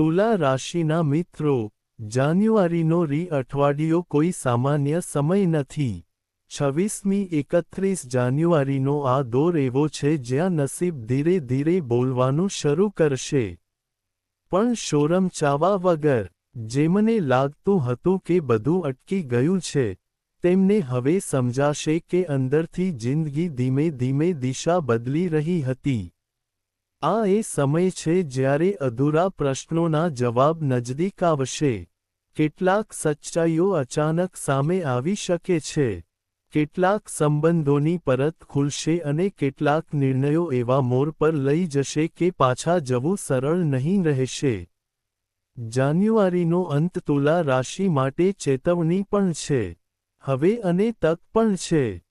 તુલા રાશિના મિત્રો, જાન્યુઆરીનો રી અઠવાડિયો કોઈ સામાન્ય સમય નથી. છવ્વીસમી એકત્રીસ જાન્યુઆરીનો આ દોર એવો છે જ્યાં નસીબ ધીરે ધીરે બોલવાનું શરૂ કરશે. પણ શોરમ ચાવા વગર, જેમને લાગતું હતું કે બધું અટકી ગયું છે, તેમને હવે સમજાશે કે અંદરથી જિંદગી ધીમે ધીમે દિશા બદલી રહી હતી. આ એ સમય છે જ્યારે અધૂરા પ્રશ્નોના જવાબ નજદીક આવશે. કેટલાક સચ્ચાઈઓ અચાનક સામે આવી શકે છે. કેટલાક સંબંધોની પરત ખુલશે અને કેટલાક નિર્ણયો એવા મોર પર લઈ જશે કે પાછા જવું સરળ નહીં રહેશે. જાન્યુઆરીનો અંત તુલા રાશિ માટે ચેતવણી પણ છે. હવે અને તક પણ છે.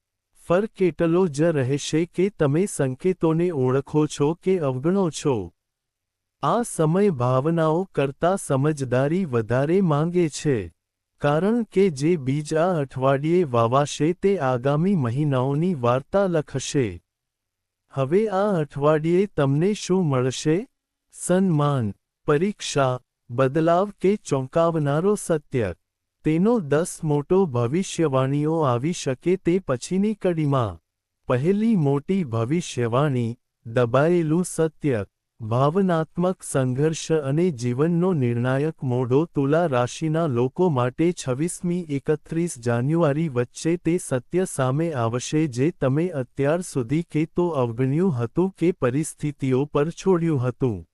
ફર્ક એટલો જ રહેશે કે તમે સંકેતોને ઓળખો છો કે અવગણો છો. આ સમય ભાવનાઓ કરતા સમજદારી વધારે માંગે છે. કારણ કે જે બીજ આ અઠવાડિયે વાવાશે તે આગામી મહિનાઓની વાર્તા લખશે. હવે આ અઠવાડિયે તમને શું મળશે? સન્માન, પરીક્ષા, બદલાવ કે ચોંકાવનારો સત્ય. તેનો દસ મોટો ભવિષ્યવાણીઓ આવી શકે તે પછીની કડીમાં. પહેલી મોટી ભવિષ્યવાણી, દબાયેલું સત્ય, ભાવનાત્મક સંઘર્ષ અને જીવનનો નિર્ણાયક મોઢો તુલા રાશિના લોકો માટે છવ્વીસમી એકત્રીસ જાન્યુઆરી વચ્ચે તે સત્ય સામે આવશે જે તમે અત્યાર સુધી કે તો અવગણ્યું હતું કે પરિસ્થિતિઓ પર છોડ્યું હતું.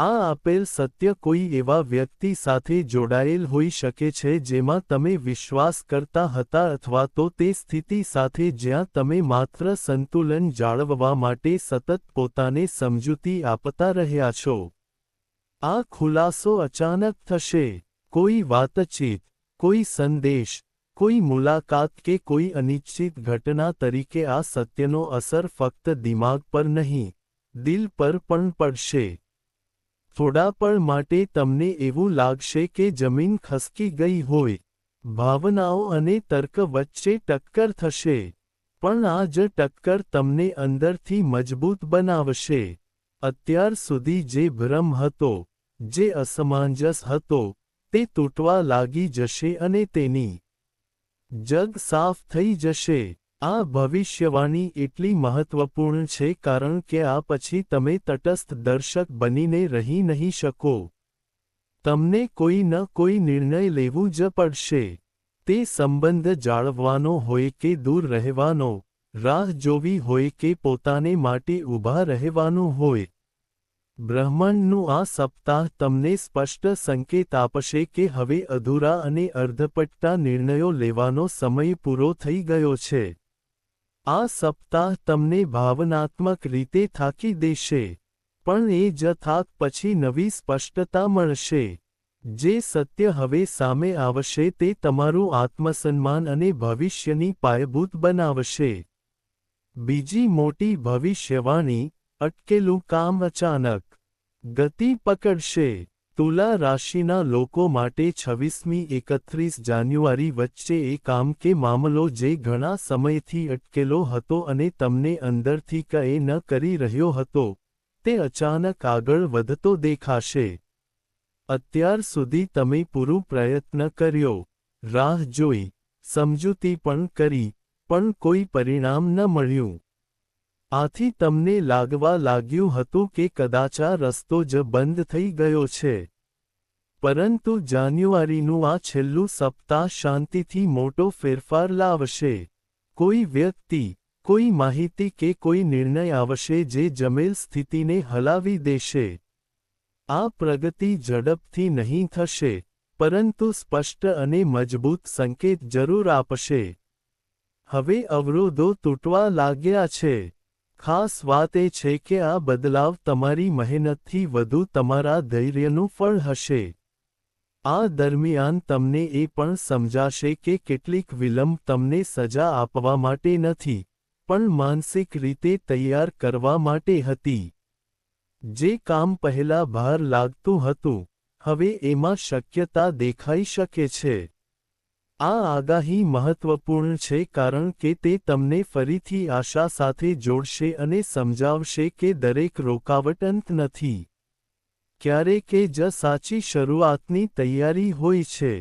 આ આપેલ સત્ય કોઈ એવા વ્યક્તિ સાથે જોડાયેલ હોઈ શકે છે જેમાં તમે વિશ્વાસ કરતા હતા અથવા તો તે સ્થિતિ સાથે જ્યાં તમે માત્ર સંતુલન જાળવવા માટે સતત પોતાને સમજૂતી આપતા રહ્યા છો. આ ખુલાસો અચાનક થશે. કોઈ વાતચીત, કોઈ સંદેશ, કોઈ મુલાકાત કે કોઈ અનિશ્ચિત ઘટના તરીકે આ સત્યનો અસર ફક્ત દિમાગ પર નહીં, દિલ પર પણ પડશે. થોડા પળ માટે તમને એવું લાગશે કે જમીન ખસકી ગઈ હોય. ભાવનાઓ અને તર્ક વચ્ચે ટક્કર થશે. પણ આ જ ટક્કર તમને અંદરથી મજબૂત બનાવશે. અત્યાર સુધી જે ભ્રમ હતો, જે અસમંજસ હતો, તે તૂટવા લાગી જશે અને તેની જગ સાફ થઈ જશે. આ ભવિષ્યવાણી એટલી મહત્વપૂર્ણ છે કારણ કે આ પછી તમે તટસ્થ દર્શક બનીને રહી નહીં શકો. તમને કોઈ ન કોઈ નિર્ણય લેવું જ પડશે. તે સંબંધ જાળવવાનો હોય કે દૂર રહેવાનો, રાહ જોવી હોય કે પોતાને માટે ઊભા રહેવાનું હોય. બ્રહ્માંડનું આ સપ્તાહ તમને સ્પષ્ટ સંકેત આપશે કે હવે અધૂરા અને અર્ધપટ્ટા નિર્ણયો લેવાનો સમય પૂરો થઈ ગયો છે. આ સપ્તાહ તમને ભાવનાત્મક રીતે થાકી દેશે, પણ એ જ થાક પછી નવી સ્પષ્ટતા મળશે. જે સત્ય હવે સામે આવશે તે તમારું આત્મસન્માન અને ભવિષ્યની પાયભૂત બનાવશે. બીજી મોટી ભવિષ્યવાણી, અટકેલું કામ અચાનક. ગતિ પકડશે. તુલા રાશિના લોકો માટે છવ્વીસમી એકત્રીસ જાન્યુઆરી વચ્ચે એ કામ કે મામલો જે ઘણા સમયથી અટકેલો હતો અને તમને અંદરથી કએ ન કરી રહ્યો હતો, તે અચાનક આગળ વધતો દેખાશે. અત્યાર સુધી તમે પૂરું પ્રયત્ન કર્યો, રાહ જોઈ, સમજૂતી પણ કરી, પણ કોઈ પરિણામ ન મળ્યું. આથી તમને લાગવા લાગ્યું હતું કે કદાચ આ રસ્તો જ બંધ થઈ ગયો છે. પરંતુ જાન્યુઆરીનું આ છેલ્લું સપ્તાહ શાંતિથી મોટો ફેરફાર લાવશે. કોઈ વ્યક્તિ, કોઈ માહિતી કે કોઈ નિર્ણય આવશે જે જમેલ સ્થિતિને હલાવી દેશે. આ પ્રગતિ ઝડપથી નહીં થશે, પરંતુ સ્પષ્ટ અને મજબૂત સંકેત જરૂર આપશે. હવે અવરોધો તૂટવા લાગ્યા છે. ખાસ વાત એ છે કે આ બદલાવ તમારી મહેનતથી વધુ તમારા ધૈર્યનું ફળ હશે. આ દરમિયાન તમને એ પણ સમજાશે કે કેટલીક વિલંબ તમને સજા આપવા માટે નથી, પણ માનસિક રીતે તૈયાર કરવા માટે હતી. જે કામ પહેલા ભાર લાગતું હતું, હવે એમાં શક્યતા દેખાઈ શકે છે. આ આગાહી મહત્વપૂર્ણ છે કારણ કે તે તમને ફરીથી આશા સાથે જોડશે અને સમજાવશે કે દરેક રોકાવટ અંત નથી. ક્યારેક જ સાચી શરૂઆતની તૈયારી હોય છે.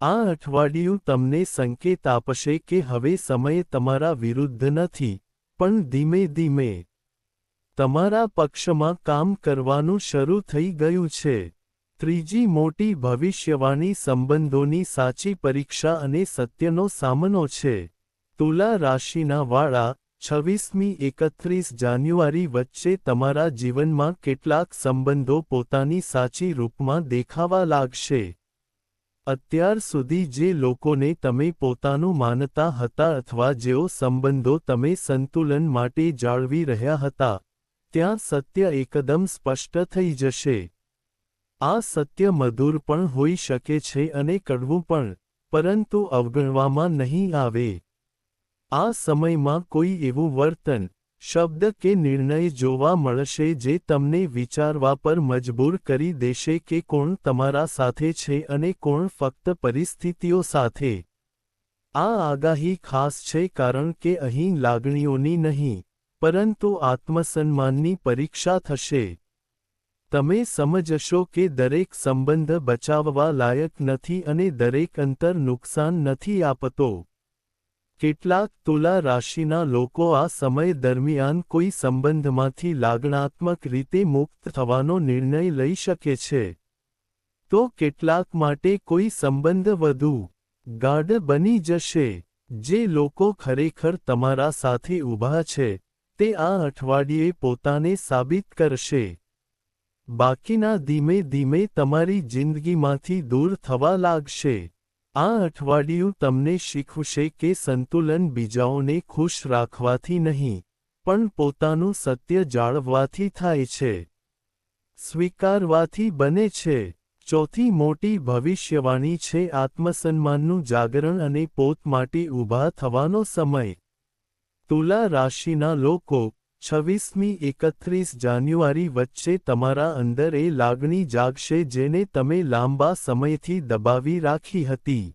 આ અઠવાડિયું તમને સંકેત આપશે કે હવે સમય તમારા વિરુદ્ધ નથી, પણ ધીમે ધીમે. તમારા પક્ષમાં કામ કરવાનું શરૂ થઈ ગયું છે. ત્રીજી મોટી ભવિષ્યવાણી સંબંધોની સાચી પરીક્ષા અને સત્યનો સામનો છે. તુલા રાશિના વાળા, છવ્વીસમી એકત્રીસ જાન્યુઆરી વચ્ચે તમારા જીવનમાં કેટલાક સંબંધો પોતાની સાચી રૂપમાં દેખાવા લાગશે. અત્યાર સુધી જે લોકોને તમે પોતાનું માનતા હતા અથવા જેઓ સંબંધો તમે સંતુલન માટે જાળવી રહ્યા હતા, ત્યાં સત્ય એકદમ સ્પષ્ટ થઈ જશે. આ સત્ય મધુર પણ હોઈ શકે છે અને કડવું પણ, પરંતુ અવગણવામાં નહીં આવે. આ સમયમાં કોઈ એવું વર્તન, શબ્દ કે નિર્ણય જોવા મળશે જે તમને વિચારવા પર મજબૂર કરી દેશે કે કોણ તમારા સાથે છે અને કોણ ફક્ત પરિસ્થિતિઓ સાથે. આ આગાહી ખાસ છે કારણ કે અહીં લાગણીઓની નહીં, પરંતુ આત્મસન્માનની પરીક્ષા થશે. તમે સમજશો કે દરેક સંબંધ બચાવવા લાયક નથી અને દરેક અંતર નુકસાન નથી આપતો. કેટલાક તુલા રાશિના લોકો આ સમય દરમિયાન કોઈ સંબંધમાંથી લાગણાત્મક રીતે મુક્ત થવાનો નિર્ણય લઈ શકે છે. તો કેટલાક માટે કોઈ સંબંધ વધુ ગાઢ બની જશે. જે લોકો ખરેખર તમારા સાથે ઊભા છે, તે આ અઠવાડિયે પોતાને સાબિત કરશે. બાકીના ધીમે ધીમે તમારી જિંદગીમાંથી દૂર થવા લાગશે. આ અઠવાડિયું તમને શીખવશે કે સંતુલન બીજાઓને ખુશ રાખવાથી નહીં, પણ પોતાનું સત્ય જાળવવાથી થાય છે. સ્વીકારવાથી બને છે. ચોથી મોટી ભવિષ્યવાણી છે આત્મસન્માનનું જાગરણ અને પોત માટે ઊભા થવાનો સમય. તુલા રાશિના લોકો છવ્વીસમી એકત્રીસ જાન્યુઆરી વચ્ચે તમારા અંદર એ લાગણી જાગશે જેને તમે લાંબા સમયથી દબાવી રાખી હતી.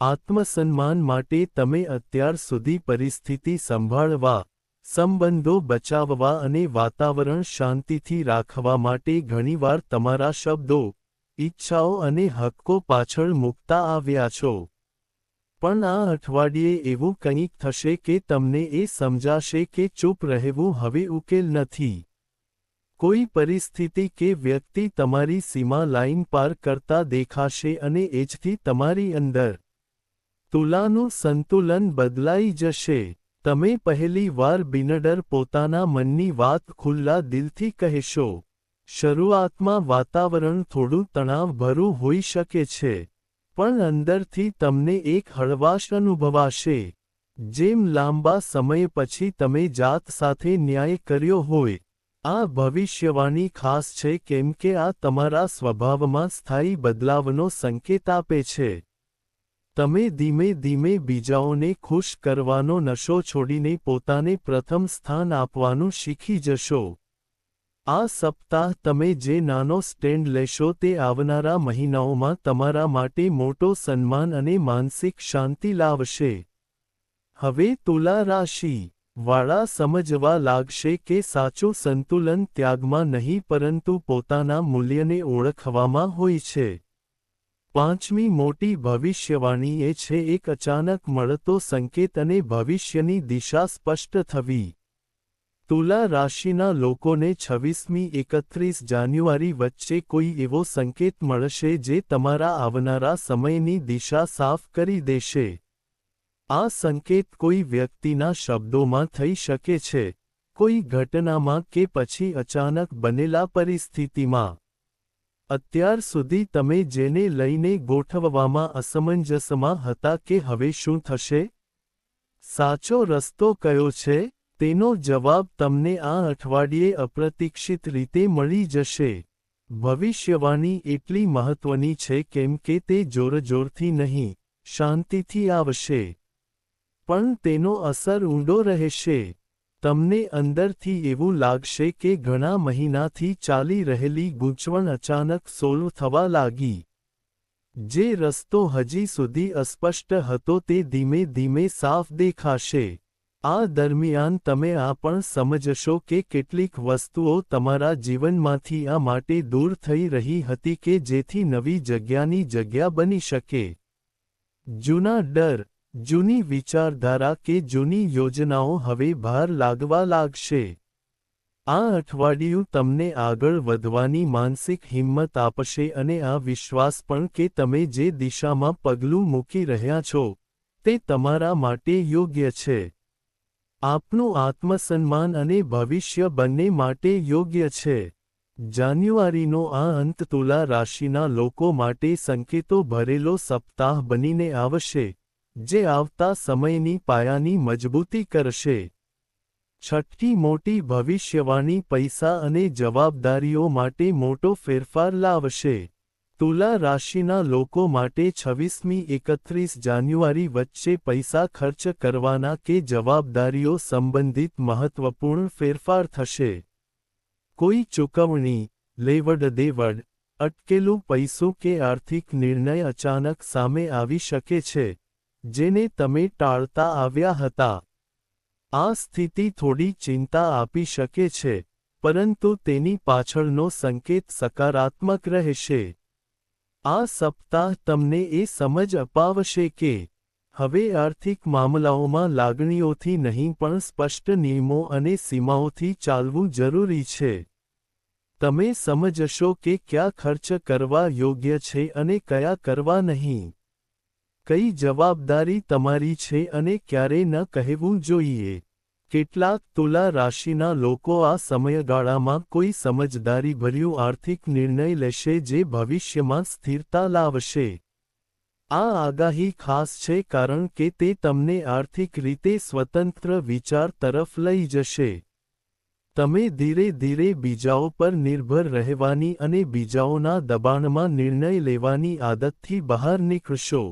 આત્મસન્માન માટે તમે અત્યાર સુધી પરિસ્થિતિ સંભાળવા, સંબંધો બચાવવા અને વાતાવરણ શાંતિથી રાખવા માટે ઘણીવાર તમારા શબ્દો, ઈચ્છાઓ અને હક્કો પાછળ મૂકતા આવ્યા છો. પણ આ અઠવાડિયે એવું કંઈક થશે કે તમને એ સમજાશે કે ચૂપ રહેવું હવે ઉકેલ નથી. કોઈ પરિસ્થિતિ કે વ્યક્તિ તમારી સીમા લાઇન પાર કરતા દેખાશે અને એજથી તમારી અંદર તુલાનું સંતુલન બદલાઈ જશે. તમે પહેલી વાર બિનડર પોતાના મનની વાત ખુલ્લા દિલથી કહેશો. શરૂઆતમાં વાતાવરણ થોડું તણાવભરું હોઈ શકે છે. પણ અંદરથી તમને એક હળવાશ અનુભવાશે, જેમ લાંબા સમય પછી તમે જાત સાથે ન્યાય કર્યો હોય. આ ભવિષ્યવાણી ખાસ છે કેમ કે આ તમારા સ્વભાવમાં સ્થાયી બદલાવનો સંકેત આપે છે. તમે ધીમે ધીમે બીજાઓને ખુશ કરવાનો નશો છોડીને પોતાને પ્રથમ સ્થાન આપવાનું શીખી જશો. આ સપ્તાહ તમે જે નાનો સ્ટેન્ડ લેશો તે આવનારા મહિનાઓમાં તમારા માટે મોટો સન્માન અને માનસિક શાંતિ લાવશે. હવે તુલા રાશિ. વાળા સમજવા લાગશે કે સાચું સંતુલન ત્યાગમાં નહીં પરંતુ પોતાના મૂલ્યને ઓળખવામાં હોય છે. પાંચમી મોટી ભવિષ્યવાણી એ છે, એક અચાનક મળતો સંકેત અને ભવિષ્યની દિશા સ્પષ્ટ થવી. તુલા રાશિના લોકોને છવ્વીસમી એકત્રીસ જાન્યુઆરી વચ્ચે કોઈ એવો સંકેત મળશે જે તમારા આવનારા સમયની દિશા સાફ કરી દેશે? આ સંકેત કોઈ વ્યક્તિના શબ્દોમાં થઈ શકે છે, કોઈ ઘટનામાં કે પછી અચાનક બનેલા પરિસ્થિતિમાં. અત્યાર સુધી તમે જેને લઈને ગોઠવવામાં અસમંજસમાં હતા કે હવે શું થશે? સાચો રસ્તો કયો છે? તેનો જવાબ તમને આ અઠવાડિયે અપ્રતિક્ષિત રીતે મળી જશે. ભવિષ્યવાણી એટલી મહત્વની છે કેમ કે તે જોરજોરથી નહીં, શાંતિથી આવશે. પણ તેનો અસર ઊંડો રહેશે. તમને અંદરથી એવું લાગશે કે ઘણા મહિનાથી ચાલી રહેલી ગૂંચવણ અચાનક સોલ્વ થવા લાગી. જે રસ્તો હજી સુધી અસ્પષ્ટ હતો તે ધીમે ધીમે સાફ દેખાશે. આ દરમિયાન તમે આ પણ સમજશો કે કેટલીક વસ્તુઓ તમારા જીવનમાંથી આ માટે દૂર થઈ રહી હતી કે જેથી નવી જગ્યાની જગ્યા બની શકે. જૂના ડર, જૂની વિચારધારા કે જૂની યોજનાઓ હવે ભાર લાગવા લાગશે. આ અઠવાડિયું તમને આગળ વધવાની માનસિક હિંમત આપશે અને આ વિશ્વાસ પણ કે તમે જે દિશામાં પગલું મૂકી રહ્યા છો, તે તમારા માટે યોગ્ય છે. આપનું આત્મસન્માન અને ભવિષ્ય બંને માટે યોગ્ય છે. જાન્યુઆરીનો આ અંત તુલા રાશિના લોકો માટે સંકેતો ભરેલો સપ્તાહ બનીને આવશે, જે આવતા સમયની પાયાની મજબૂતી કરશે. છઠ્ઠી મોટી ભવિષ્યવાણી પૈસા અને જવાબદારીઓ માટે મોટો ફેરફાર લાવશે. તુલા રાશિના લોકો માટે છવ્વીસમી એકત્રીસ જાન્યુઆરી વચ્ચે પૈસા ખર્ચ કરવાના કે જવાબદારીઓ સંબંધિત મહત્વપૂર્ણ ફેરફાર થશે. કોઈ ચૂકવણી, લેવડ દેવડ, અટકેલું પૈસું કે આર્થિક નિર્ણય અચાનક સામે આવી શકે છે, જેને તમે ટાળતા આવ્યા હતા. આ સ્થિતિ થોડી ચિંતા આપી શકે છે, પરંતુ તેની પાછળનો સંકેત સકારાત્મક રહેશે. આ સપ્તાહ તમને એ સમજ અપાવશે કે હવે આર્થિક મામલાઓમાં લાગણીઓથી નહીં પણ સ્પષ્ટ નિયમો અને સીમાઓથી ચાલવું જરૂરી છે. તમે સમજશો કે ક્યાં ખર્ચ કરવા યોગ્ય છે અને કયા કરવા નહીં. કઈ જવાબદારી તમારી છે અને ક્યારે ન કહેવું જોઈએ. કેટલાક તુલા રાશિના લોકો આ સમયગાળામાં કોઈ સમજદારીભર્યું આર્થિક નિર્ણય લેશે જે ભવિષ્યમાં સ્થિરતા લાવશે. આ આગાહી ખાસ છે કારણ કે તે તમને આર્થિક રીતે સ્વતંત્ર વિચાર તરફ લઈ જશે. તમે ધીરે ધીરે બીજાઓ પર નિર્ભર રહેવાની અને બીજાઓના દબાણમાં નિર્ણય લેવાની આદતથી બહાર નીકળશો.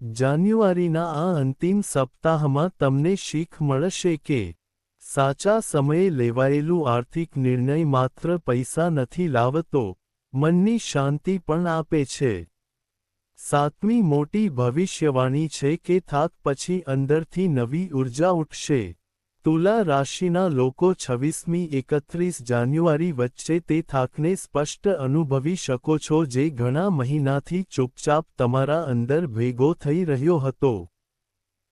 જાન્યુઆરીના આ અંતિમ સપ્તાહમાં તમને શીખ મળશે કે સાચા સમયે લેવાયેલું આર્થિક નિર્ણય માત્ર પૈસા નથી લાવતો, મનની શાંતિ પણ આપે છે. સાતમી મોટી ભવિષ્યવાણી છે કે થાક પછી અંદરથી નવી ઊર્જા ઉઠશે. તુલા રાશિના લોકો છવ્વીસમી એકત્રીસ જાન્યુઆરી વચ્ચે તે થાકને સ્પષ્ટ અનુભવી શકો છો જે ઘણા મહિનાથી ચૂપચાપ તમારા અંદર ભેગો થઈ રહ્યો હતો.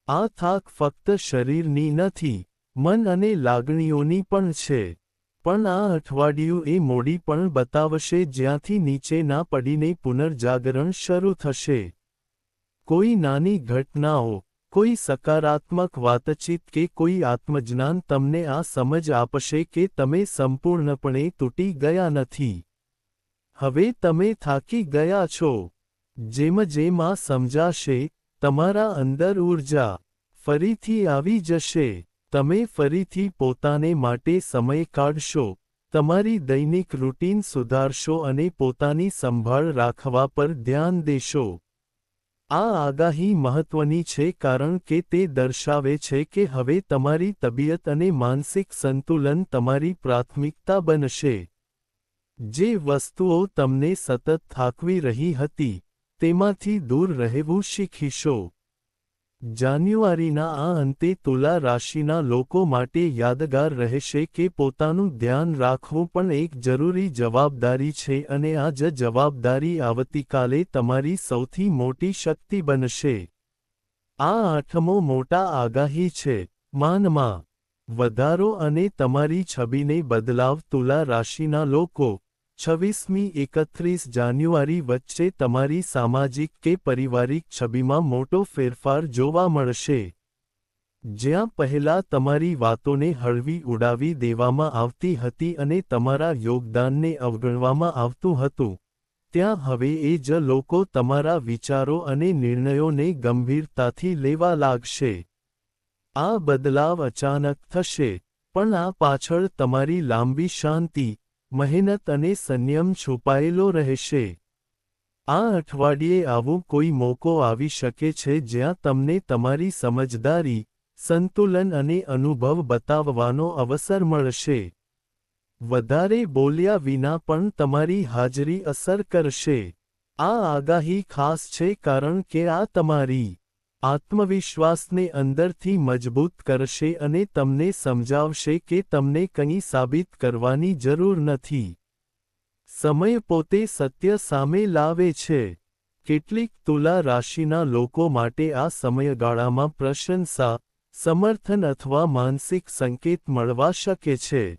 આ થાક ફક્ત શરીરની નથી, મન અને લાગણીઓની પણ છે. પણ આ અઠવાડિયું એ મોડી પણ બતાવશે જ્યાંથી નીચે ના પડીને પુનર્જાગરણ શરૂ થશે. કોઈ નાની ઘટનાઓ કોઈ સકારાત્મક વાતચીત કે કોઈ આત્મજ્ઞાન તમને આ સમજ આપશે કે તમે સંપૂર્ણપણે તૂટી ગયા નથી હવે તમે થાકી ગયા છો જેમ જેમ આ સમજાશે તમારા અંદર ઊર્જા ફરીથી આવી જશે તમે ફરીથી પોતાને માટે સમય કાઢશો તમારી દૈનિક રૂટીન સુધારશો અને પોતાની સંભાળ રાખવા પર ધ્યાન દેશો આ આગાહી મહત્વની છે કારણ કે તે દર્શાવે છે કે હવે તમારી તબિયત અને માનસિક સંતુલન તમારી પ્રાથમિકતા બનશે. જે વસ્તુઓ તમને સતત થાકવી રહી હતી, તેમાંથી દૂર રહેવું શીખીશો. જાન્યુઆરીના આ અંતે તુલા રાશિના લોકો માટે યાદગાર રહેશે કે પોતાનું ધ્યાન રાખવું પણ એક જરૂરી જવાબદારી છે અને આ જ જવાબદારી આવતીકાલે તમારી સૌથી મોટી શક્તિ બનશે. આ આઠમો મોટા આગાહી છે. માનમાં વધારો અને તમારી છબીને બદલાવ તુલા રાશિના લોકો છવ્વીસમી એકત્રીસ જાન્યુઆરી વચ્ચે તમારી સામાજિક કે પારિવારિક છબીમાં મોટો ફેરફાર જોવા મળશે. જ્યાં પહેલા તમારી વાતોને હળવી ઉડાવી દેવામાં આવતી હતી અને તમારા યોગદાનને અવગણવામાં આવતું હતું. ત્યાં હવે એ જ લોકો તમારા વિચારો અને નિર્ણયોને ગંભીરતાથી લેવા લાગશે. આ બદલાવ અચાનક થશે, પણ આ પાછળ તમારી લાંબી શાંતિ મહેનત અને સંયમ છુપાયેલો રહેશે. આ અઠવાડિયે આવો કોઈ મોકો આવી શકે છે જ્યાં તમને તમારી સમજદારી, સંતુલન અને અનુભવ બતાવવાનો અવસર મળશે. વધારે બોલ્યા વિના પણ તમારી હાજરી અસર કરશે. આ આગાહી ખાસ છે કારણ કે આ તમારી આત્મવિશ્વાસને અંદરથી મજબૂત કરશે અને તમને સમજાવશે કે તમને કંઈ સાબિત કરવાની જરૂર નથી. સમય પોતે સત્ય સામે લાવે છે. કેટલીક તુલા રાશિના લોકો માટે આ સમયગાળામાં પ્રશંસા, સમર્થન અથવા માનસિક સંકેત મળવા શકે છે.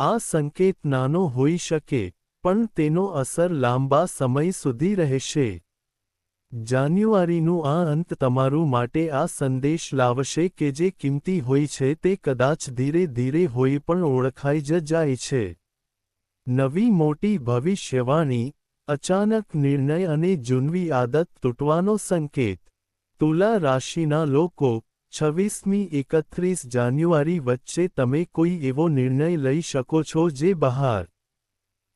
આ સંકેત નાનો હોઈ શકે, પણ તેનો અસર લાંબા સમય સુધી રહેશે. જાન્યુઆરીનું આ અંત તમારું માટે આ સંદેશ લાવશે કે જે કિંમતી હોય છે તે કદાચ ધીરે ધીરે હોય પણ ઓળખાઈ જ જાય છે. નવી મોટી ભવિષ્યવાણી, અચાનક નિર્ણય અને જૂનવી આદત તૂટવાનો સંકેત. તુલા રાશિના લોકો, છવ્વીસમી એકત્રીસ જાન્યુઆરી વચ્ચે તમે કોઈ એવો નિર્ણય લઈ શકો છો જે બહાર.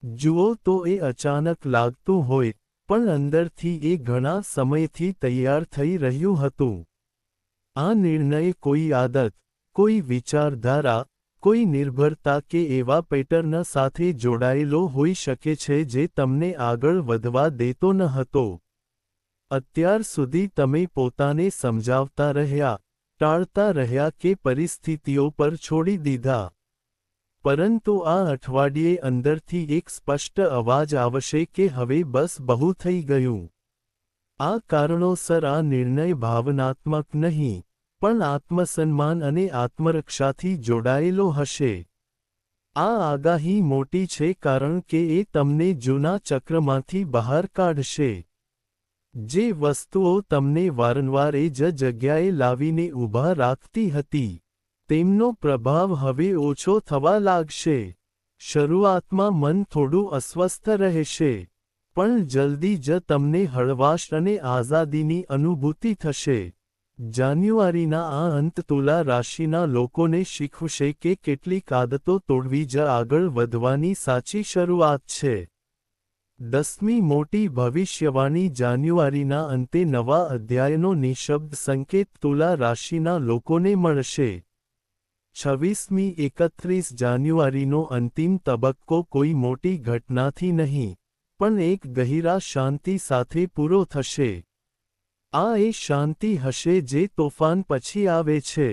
જુઓ તો એ અચાનક લાગતું હોય પણ અંદરથી એ ઘણા સમયથી તૈયાર થઈ રહ્યું હતું. આ નિર્ણય કોઈ આદત, કોઈ વિચારધારા, કોઈ નિર્ભરતા કે એવા પેટર્ન સાથે જોડાયેલો હોઈ શકે છે જે તમને આગળ વધવા દેતો ન હતો. અત્યાર સુધી તમે પોતાને સમજાવતા રહ્યા, ટાળતા રહ્યા કે પરિસ્થિતિઓ પર છોડી દીધા. પરંતુ આ અઠવાડિયે અંદરથી એક સ્પષ્ટ અવાજ આવશે કે હવે બસ બહુ થઈ ગયું. આ કારણોસર આ નિર્ણય ભાવનાત્મક નહીં, પણ આત્મસન્માન અને આત્મરક્ષાથી જોડાયેલો હશે. આ આગાહી મોટી છે કારણ કે એ તમને જૂના ચક્રમાંથી બહાર કાઢશે. જે વસ્તુઓ તમને વારંવાર એ જ જગ્યાએ લાવીને ઊભા રાખતી હતી. તેમનો પ્રભાવ હવે ઓછો થવા લાગશે. શરૂઆતમાં મન થોડું અસ્વસ્થ રહેશે, પણ જલ્દી જ તમને હળવાશ અને આઝાદીની અનુભૂતિ થશે. જાન્યુઆરીના આ અંત તુલા રાશિના લોકોને શીખવશે કે કેટલીક આદતો તોડવી જ આગળ વધવાની સાચી શરૂઆત છે. દસમી મોટી ભવિષ્યવાણી જાન્યુઆરીના અંતે નવા અધ્યાયનો નિશબ્દ સંકેત તુલા રાશિના લોકોને મળશે. છવ્વીસમી એકત્રીસ જાન્યુઆરીનો અંતિમ તબક્કો કોઈ મોટી ઘટનાથી નહીં, પણ એક ગહિરા શાંતિ સાથે પૂરો થશે. આ એ શાંતિ હશે જે તોફાન પછી આવે છે.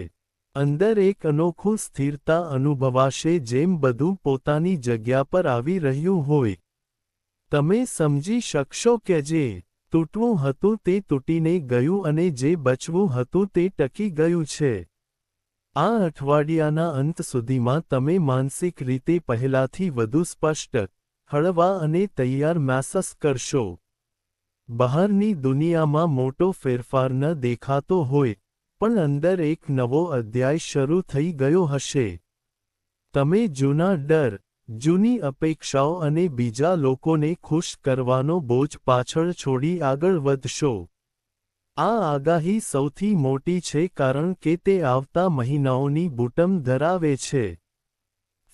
અંદર એક અનોખું સ્થિરતા અનુભવાશે જેમ બધું પોતાની જગ્યા પર આવી રહ્યું હોય. તમે સમજી શકશો કે જે તૂટવું હતું તે તૂટીને ગયું અને જે બચવું હતું તે ટકી ગયું છે. આ અઠવાડિયાના અંત સુધીમાં તમે માનસિક રીતે પહેલાથી વધુ સ્પષ્ટ, હળવા અને તૈયાર મહેસૂસ કરશો. બહારની દુનિયામાં મોટો ફેરફાર ન દેખાતો હોય, પણ અંદર એક નવો અધ્યાય શરૂ થઈ ગયો હશે. તમે જૂના ડર, જૂની અપેક્ષાઓ અને બીજા લોકોને ખુશ કરવાનો બોજ પાછળ છોડી આગળ વધશો. આ આગાહી સૌથી મોટી છે કારણ કે તે આવતા મહિનાઓની બુટમ ધરાવે છે.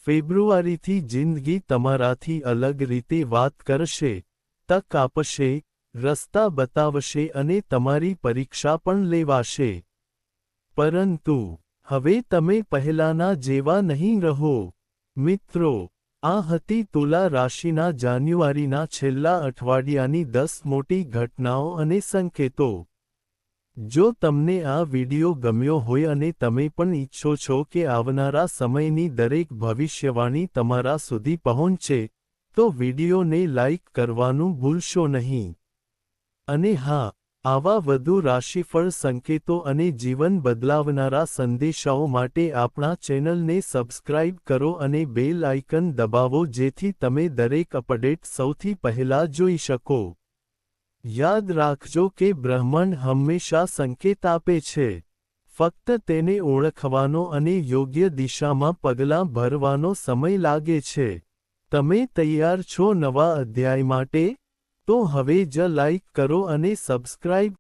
ફેબ્રુઆરીથી જિંદગી તમારાથી અલગ રીતે વાત કરશે. તક આપશે રસ્તા બતાવશે અને તમારી પરીક્ષા પણ લેવાશે. પરંતુ, હવે તમે પહેલાના જેવા નહીં રહો. મિત્રો, આ હતી તુલા રાશિના જાન્યુઆરીના છેલ્લા અઠવાડિયાની દસ મોટી ઘટનાઓ અને સંકેતો. જો તમને આ વિડિયો ગમ્યો હોય અને તમે પણ ઈચ્છો છો કે આવનારા સમયની દરેક ભવિષ્યવાણી તમારા સુધી પહોંચે, તો વિડિયોને લાઇક કરવાનું ભૂલશો નહીં. અને હા, આવા વધુ રાશિફળ સંકેતો અને જીવન બદલાવનારા સંદેશાઓ માટે આપણા ચેનલને સબસ્ક્રાઇબ કરો અને બેલ આઇકન દબાવો જેથી તમે દરેક અપડેટ સૌથી પહેલા જોઈ શકો. યાદ રાખજો કે બ્રહ્માંડ હંમેશા સંકેત આપે છે. ફક્ત તેને ઓળખવાનો અને યોગ્ય દિશામાં પગલાં ભરવાનો સમય લાગે છે. તમે તૈયાર છો નવા અધ્યાય માટે? તો હવે જ લાઇક કરો અને સબસ્ક્રાઇબ